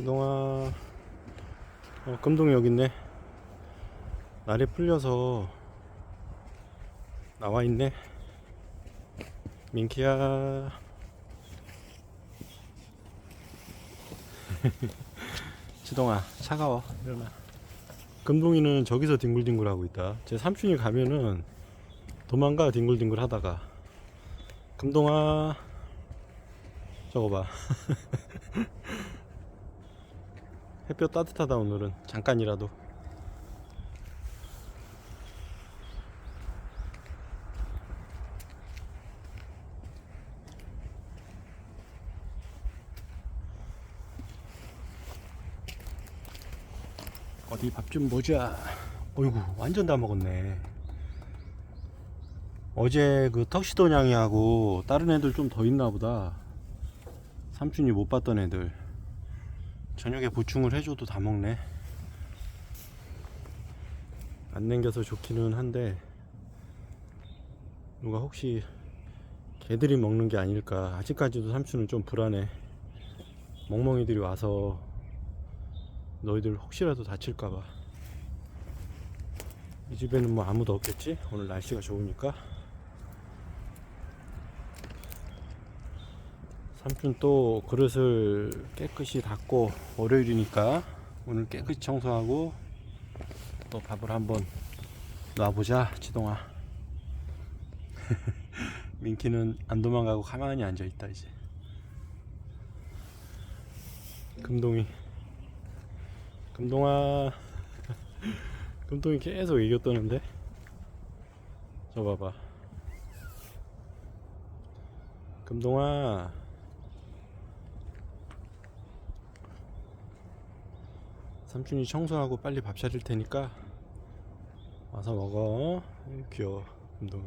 지동아. 어, 금동이 여기 있네. 날이 풀려서 나와 있네. 민키야. 지동아 차가워. 일어나. 금동이는 저기서 뒹굴뒹굴 하고 있다. 제 삼촌이 가면은 도망가 뒹굴뒹굴 하다가. 금동아. 저거 봐 햇볕 따뜻하다 오늘은. 잠깐이라도. 어디 밥 좀 보자. 어이구 완전 다 먹었네. 어제 그 턱시도 냥이하고 다른 애들 좀 더 있나 보다. 삼촌이 못 봤던 애들 저녁에 보충을 해줘도 다 먹네. 안 남겨서 좋기는 한데 누가 혹시 개들이 먹는 게 아닐까. 아직까지도 삼촌은 좀 불안해. 멍멍이들이 와서 너희들 혹시라도 다칠까봐. 이 집에는 뭐 아무도 없겠지? 오늘 날씨가 좋으니까 삼촌 또 그릇을 깨끗이 닦고 월요일이니까 오늘 깨끗이 청소하고 또 밥을 한번 놔보자 지동아. 민키는 안 도망가고 가만히 앉아있다 이제. 금동이. 금동아. 금동이 계속 이겨 떠는데? 저 봐봐. 금동아 삼촌이 청소하고 빨리 밥 차릴 테니까 와서 먹어. 귀여워, 금동이.